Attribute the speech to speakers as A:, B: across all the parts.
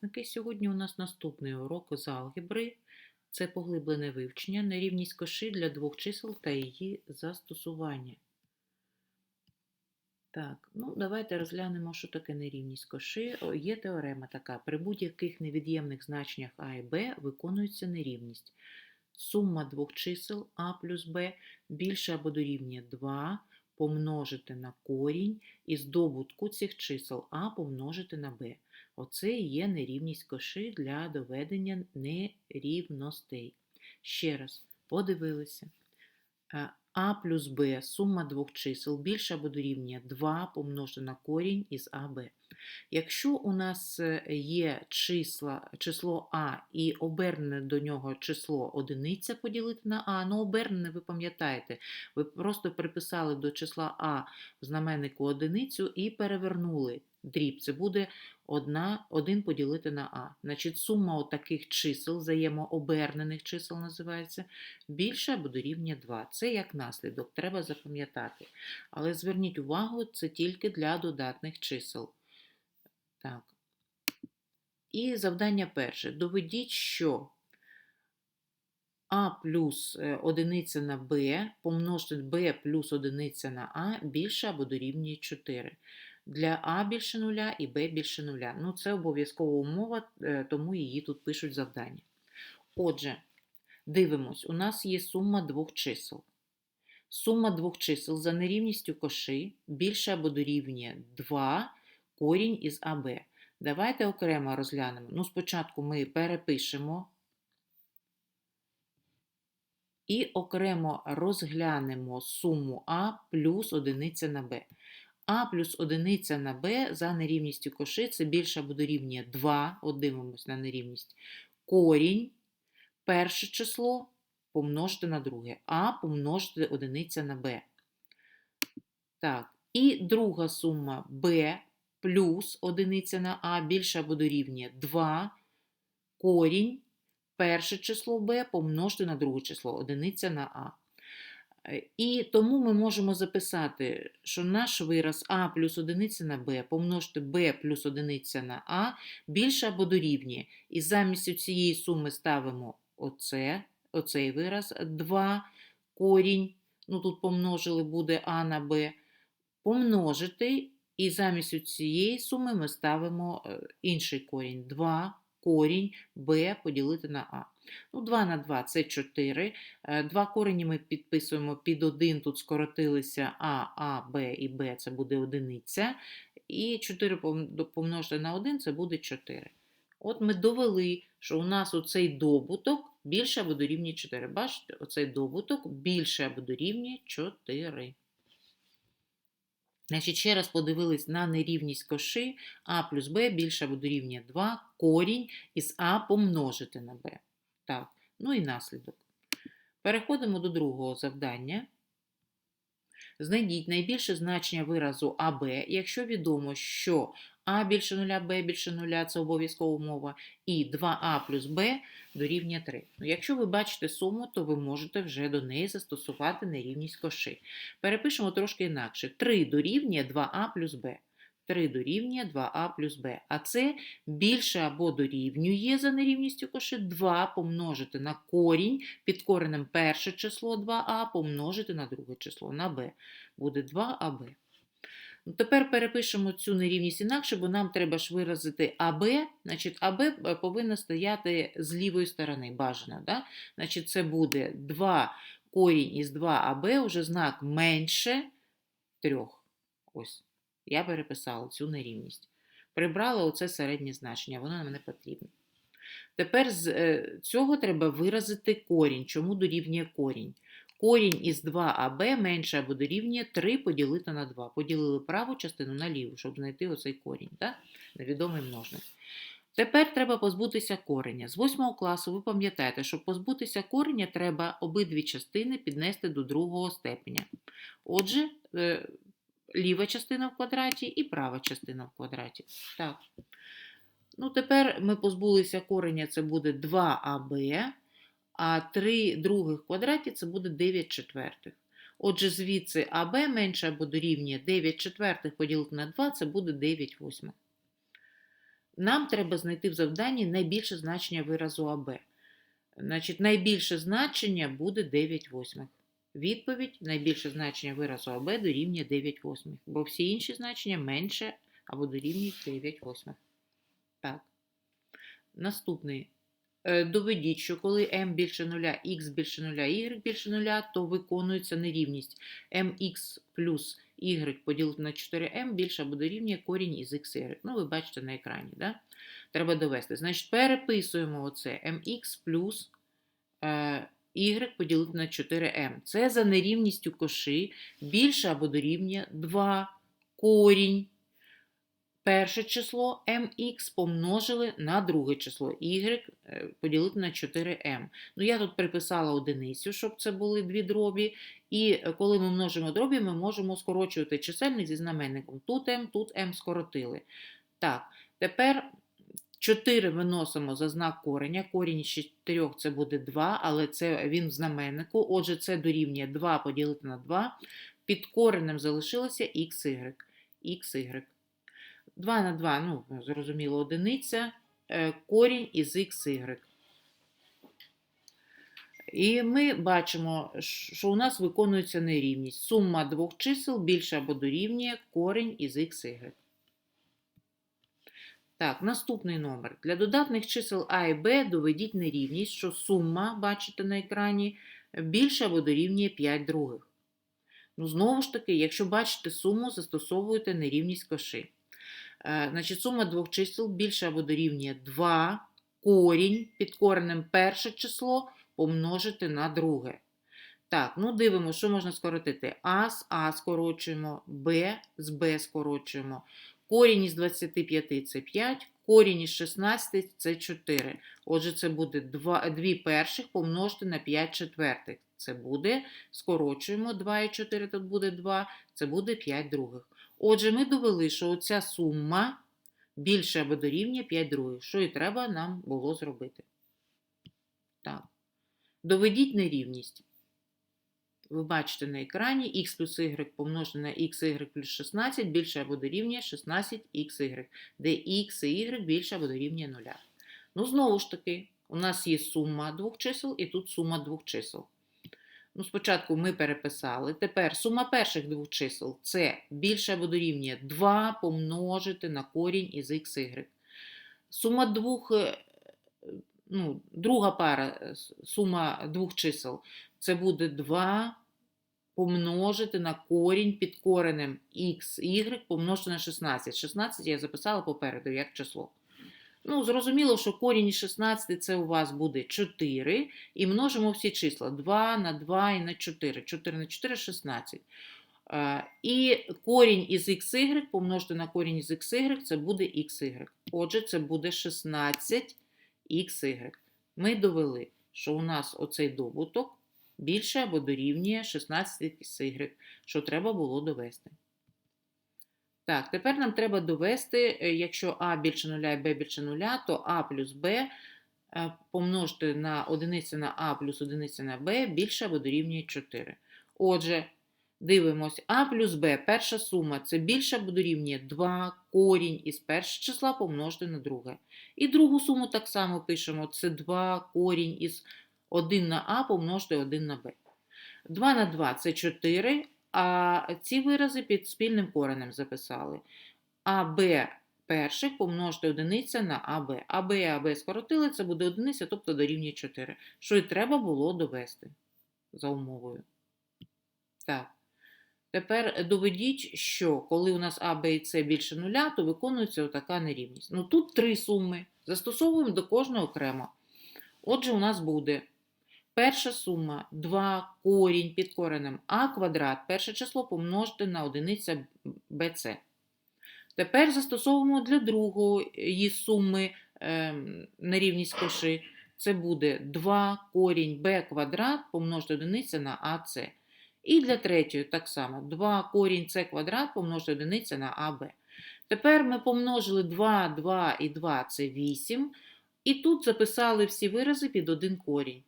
A: однокласники. Сьогодні у нас наступний урок з алгебри. Це поглиблене вивчення, нерівність коши для двох чисел та її застосування. Так, ну давайте розглянемо, що таке нерівність коши. О, Є теорема така. При будь-яких невід'ємних значеннях а і b виконується нерівність. Сума двох чисел а плюс b більше або дорівнює 2 помножити на корінь із добутку цих чисел а помножити на b. Оце і є нерівність коши для доведення нерівностей. Ще раз, подивилися. Е, А плюс Б сума двох чисел більше або дорівнює 2 помножити на корінь із АБ. Якщо у нас е, є числа, число А і обернене до нього число одиниця поділити на А, ну обернене, ви пам'ятаєте, ви просто приписали до числа А в знаменнику одиницю і перевернули дріб. Це буде 1 поділити на А. Значить, сума отаких чисел, взаємообернених чисел називається, більша або дорівнює 2. Це як наслідок, треба запам'ятати. Але зверніть увагу, це тільки для додатних чисел. Так. І завдання перше. Доведіть, що А плюс е, одиниця на Б помножити Б плюс одиниця на А більше або дорівнює 4 для А більше нуля і Б більше нуля. Ну, це обов'язкова умова, е, тому її тут пишуть завдання. Отже, дивимось, у нас є сума двох чисел. Сума двох чисел за нерівністю коши більше або дорівнює 2 корінь із АБ. Давайте окремо розглянемо. Ну, спочатку ми перепишемо і окремо розглянемо суму А плюс одиниця на Б. А плюс одиниця на Б за нерівністю коши це більше або дорівнює 2, от дивимось на нерівність, корінь, перше число помножити на друге, А помножити одиниця на Б. Так, і друга сума Б плюс одиниця на А більше або дорівнює 2, корінь, перше число Б помножити на друге число, одиниця на А. Е, І тому ми можемо записати, що наш вираз А плюс одиниця на Б помножити Б плюс одиниця на А більше або дорівнює. І замість цієї суми ставимо оце, оцей вираз 2 корінь, ну тут помножили буде А на Б, помножити, і замість цієї суми ми ставимо е, інший корінь 2 корінь Б поділити на А. Ну, 2 на 2 це 4. Е, Два корені ми підписуємо під 1, тут скоротилися А, А, Б і Б це буде одиниця. І 4 помножити на 1 це буде 4. От ми довели, що у нас оцей добуток більше або дорівнює 4. Бачите, оцей добуток більше або дорівнює 4. Значить, ще раз подивились на нерівність коши А плюс Б більше буде рівня 2, корінь із А помножити на Б. Так, ну і наслідок. Переходимо до другого завдання. Знайдіть найбільше значення виразу АБ, якщо відомо, що А більше 0, Б більше 0 це обов'язкова умова, і 2А плюс Б дорівнює 3. Ну, якщо ви бачите суму, то ви можете вже до неї застосувати нерівність коши. Перепишемо трошки інакше. 3 дорівнює 2А плюс Б. 3 дорівнює 2а плюс b. А це більше або дорівнює за нерівністю коши 2 помножити на корінь під коренем перше число 2а помножити на друге число на b. Буде 2аб. Ну, Тепер перепишемо цю нерівність інакше, бо нам треба ж виразити АБ. Значить, АБ повинна стояти з лівої сторони, бажано. Да? Значить, це буде 2 корінь із 2АБ, уже знак менше 3. Ось. Я переписала цю нерівність. Прибрала оце середнє значення, воно нам не потрібне. Тепер з е, цього треба виразити корінь. Чому дорівнює корінь? Корінь із 2АБ менше або дорівнює 3 поділити на 2. Поділили праву частину на ліву, щоб знайти оцей корінь. Так? Невідомий множник. Тепер треба позбутися кореня. З 8 класу ви пам'ятаєте, щоб позбутися кореня, треба обидві частини піднести до другого степеня. Отже, е, ліва частина в квадраті і права частина в квадраті. Так. Ну, тепер ми позбулися кореня, це буде 2аб, а 3 других квадраті це буде 9 четвертих. Отже, звідси АБ менше або дорівнює 9 четвертих поділити на 2, це буде 9 восьмих. нам треба знайти в завданні найбільше значення виразу АБ. Значить, найбільше значення буде 9 восьмих. Відповідь найбільше значення виразу АБ дорівнює 9 восьмих, бо всі інші значення менше або дорівнюють 9 восьмих. Так. Наступний. Е, Доведіть, що коли m більше 0, x більше 0, y більше 0, то виконується нерівність mx плюс y поділити на 4m більше або дорівнює корінь із xy. Ну, ви бачите на екрані, да? Треба довести. Значить, переписуємо оце mx плюс е, y поділити на 4m. Це за нерівністю коши більше або дорівнює 2 корінь. Перше число mx помножили на друге число y е, поділити на 4m. Ну, я тут приписала одиницю, щоб це були дві дробі. І е, коли ми множимо дробі, ми можемо скорочувати чисельник зі знаменником. Тут m, тут m скоротили. Так, тепер 4 виносимо за знак кореня. Корінь із 4 це буде 2, але це він в знаменнику. Отже, це дорівнює 2 поділити на 2. Під коренем залишилося xy. xy. 2 на 2, ну, зрозуміло, одиниця, е, корінь із xy. І ми бачимо, що у нас виконується нерівність. Сума двох чисел більше або дорівнює корінь із xy. Так, наступний номер. Для додатних чисел А і Б доведіть нерівність, що сума, бачите на екрані, більше або дорівнює 5 других. Ну, знову ж таки, якщо бачите суму, застосовуєте нерівність коши. Е, Значить, сума двох чисел більше або дорівнює 2, корінь під коренем перше число помножити на друге. Так, ну дивимося, що можна скоротити. А з А скорочуємо, Б з Б скорочуємо. Корінь із 25 це 5, корінь із 16 це 4. Отже, це буде 2, 2 перших помножити на 5 четвертих. Це буде, скорочуємо 2 і 4, тут буде 2, це буде 5 других. Отже, ми довели, що оця сума більше або дорівнює 5 других, що і треба нам було зробити. Так. Доведіть нерівність. Ви бачите на екрані х плюс y помножити на xy плюс 16 більше або дорівнює 16xy, де x і y більше або дорівнює 0. Ну, знову ж таки, у нас є сума двох чисел і тут сума двох чисел. Ну, спочатку ми переписали. Тепер сума перших двох чисел це більше або дорівнює 2 помножити на корінь із xy. Сума двох, е, ну, друга пара, е, сума двох чисел це буде 2 помножити на корінь під коренем x, y помножити на 16. 16 я записала попереду як число. Ну, зрозуміло, що корінь із 16 це у вас буде 4. І множимо всі числа 2 на 2 і на 4. 4 на 4 – 16. Е, І корінь із xy помножити на корінь із xy це буде xy. Отже, це буде 16xy. Ми довели, що у нас оцей добуток більше або дорівнює 16xy, що треба було довести. Так, тепер нам треба довести, е, якщо а більше 0 і b більше 0, то а плюс b е, помножити на одиниця на а плюс одиниця на b більше або дорівнює 4. Отже, дивимось, а плюс b, перша сума, це більше або дорівнює 2 корінь із першого числа помножити на друге. І другу суму так само пишемо, це 2 корінь із 1 на а помножити 1 на b. 2 на 2 це 4, а ці вирази під спільним коренем записали. АБ перших помножити одиниця на АБ. АБ і АБ скоротили, це буде одиниця, тобто дорівнює 4. Що і треба було довести за умовою. Так. Тепер доведіть, що коли у нас А, Б і С більше нуля, то виконується отака нерівність. Ну тут три суми. Застосовуємо до кожного окремо. Отже, у нас буде Перша сума 2 корінь під коренем а квадрат, перше число помножити на одиниця bc. Тепер застосовуємо для другої суми е, нерівність коши. Це буде 2 корінь b квадрат помножити одиниця на АС. І для третьої так само 2 корінь С квадрат помножити одиниця на АБ. Тепер ми помножили 2, 2 і 2 це 8. І тут записали всі вирази під один корінь.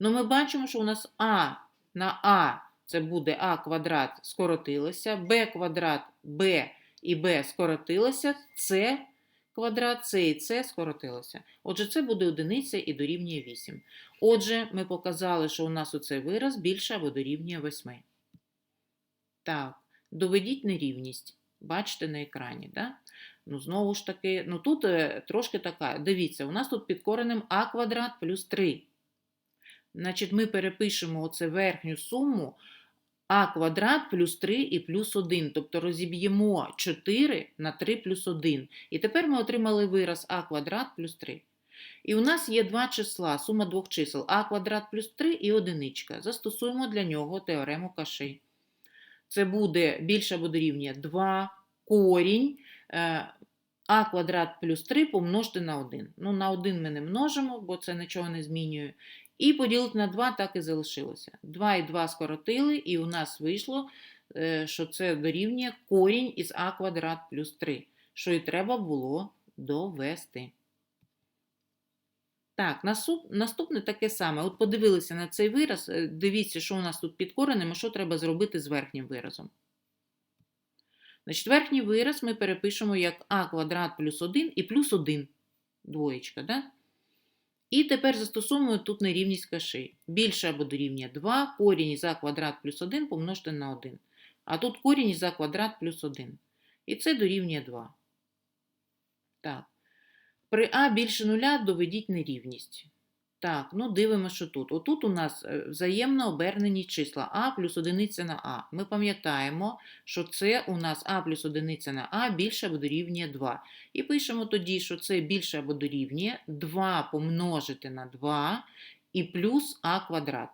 A: Ну, ми бачимо, що у нас А на А це буде А квадрат скоротилося, Б квадрат Б і Б скоротилося, С квадрат, С і С скоротилося. Отже, це буде одиниця і дорівнює 8. Отже, ми показали, що у нас оцей вираз більше або дорівнює 8. Так, доведіть нерівність. Бачите на екрані, да? Ну, знову ж таки, ну тут е, трошки така. Дивіться, у нас тут під коренем а квадрат плюс 3. Значить, ми перепишемо оце верхню суму а квадрат плюс 3 і плюс 1. Тобто розіб'ємо 4 на 3 плюс 1. І тепер ми отримали вираз а квадрат плюс 3. І у нас є два числа, сума двох чисел а квадрат плюс 3 і одиничка. Застосуємо для нього теорему Каши. Це буде більше або дорівнює 2 корінь е, а квадрат плюс 3 помножити на 1. Ну, на 1 ми не множимо, бо це нічого не змінює. І поділити на 2 так і залишилося. 2 і 2 скоротили, і у нас вийшло, е, що це дорівнює корінь із а квадрат плюс 3, що і треба було довести. Так, наступне таке саме. От подивилися на цей вираз, е, дивіться, що у нас тут під коренем, і що треба зробити з верхнім виразом. Значить, верхній вираз ми перепишемо як а квадрат плюс 1 і плюс 1. Двоєчка, да? І тепер застосовуємо тут нерівність каши. Більше або дорівнює 2, корінь за квадрат плюс 1 помножити на 1. А тут корінь за квадрат плюс 1. І це дорівнює 2. Так. При а більше нуля доведіть нерівність. Так, ну дивимося, що тут. Отут у нас е, взаємно обернені числа а плюс одиниця на а. Ми пам'ятаємо, що це у нас а плюс одиниця на а більше або дорівнює 2. І пишемо тоді, що це більше або дорівнює 2 помножити на 2 і плюс а квадрат.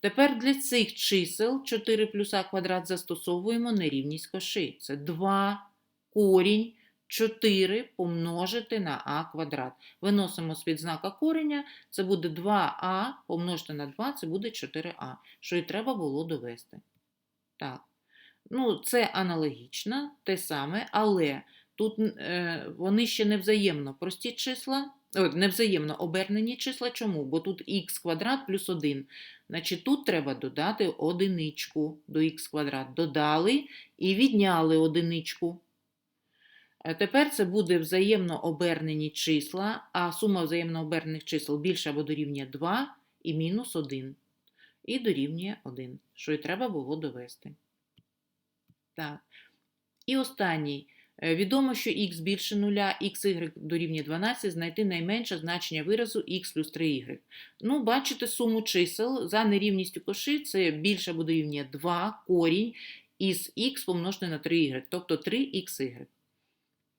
A: Тепер для цих чисел 4 плюс а квадрат застосовуємо нерівність коши. Це 2 корінь 4 помножити на а квадрат. Виносимо з-під знака кореня, це буде 2а помножити на 2, це буде 4а, що і треба було довести. Так. Ну, це аналогічно, те саме, але тут е, вони ще не взаємно прості числа, о, не взаємно обернені числа. Чому? Бо тут х квадрат плюс 1. Значить, тут треба додати одиничку до х квадрат. Додали і відняли одиничку. Е, Тепер це буде взаємно обернені числа, а сума взаємно обернених чисел більше або дорівнює 2 і мінус 1. І дорівнює 1, що і треба було довести. Так. І останній. Е, Відомо, що х більше 0, xy дорівнює 12, знайти найменше значення виразу х плюс 3y. Ну, бачите суму чисел за нерівністю коши, це більше або дорівнює 2 корінь із х помножити на 3y, тобто 3xy.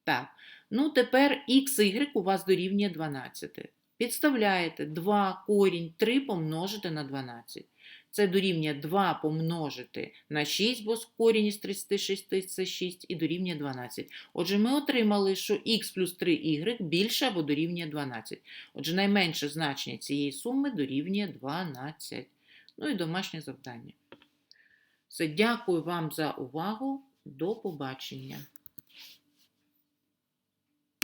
A: Так, ну тепер xy у вас дорівнює 12. Підставляєте 2 корінь 3 помножити на 12. Це дорівнює 2 помножити на 6, бо корінь із 36 це 6, і дорівнює 12. Отже, ми отримали, що х плюс 3y більше або дорівнює 12. Отже, найменше значення цієї суми дорівнює 12. Ну і домашнє завдання. Все, дякую вам за увагу. До побачення.